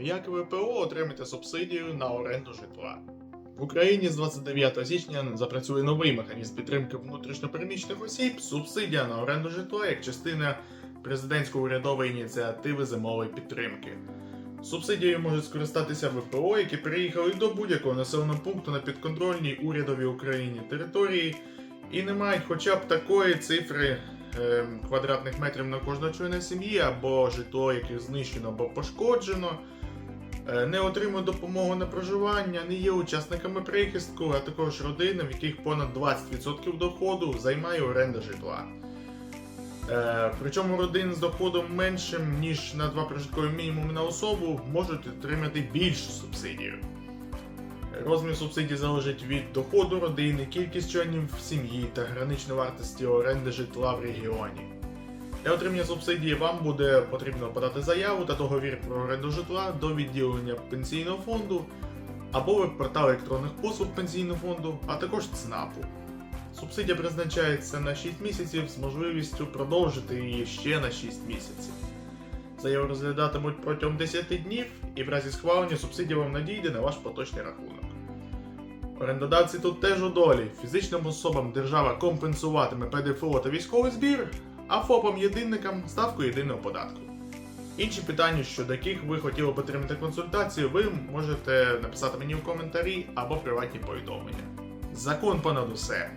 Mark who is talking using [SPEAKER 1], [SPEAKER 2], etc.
[SPEAKER 1] Як ВПО отримати субсидію на оренду житла? В Україні з 29 січня запрацює новий механізм підтримки внутрішньопереміщених осіб субсидія на оренду житла як частина президентсько-урядової ініціативи зимової підтримки. Субсидією можуть скористатися ВПО, які переїхали до будь-якого населеного пункту на підконтрольній урядовій Україні території і не мають хоча б такої цифри е, квадратних метрів на кожного члена сім'ї, або житло, яке знищено або пошкоджено, не отримують допомогу на проживання, не є учасниками прихистку, а також родини, в яких понад 20% доходу займає оренда житла. Е, причому родин з доходом меншим, ніж на два прожиткові мінімуми на особу, можуть отримати більшу субсидію. Розмір субсидій залежить від доходу родини, кількість членів сім'ї та граничної вартості оренди житла в регіоні. Для отримання субсидії вам буде потрібно подати заяву та договір про оренду житла до відділення пенсійного фонду або веб-портал електронних послуг пенсійного фонду, а також ЦНАПу. Субсидія призначається на 6 місяців з можливістю продовжити її ще на 6 місяців. Заяву розглядатимуть протягом 10 днів, і в разі схвалення субсидія вам надійде на ваш поточний рахунок. Орендодавці тут теж у долі. Фізичним особам держава компенсуватиме ПДФО та військовий збір, а ФОПам-єдинникам ставку єдиного податку. Інші питання, щодо яких ви хотіли б отримати консультацію, ви можете написати мені в коментарі або приватні повідомлення. Закон понад усе.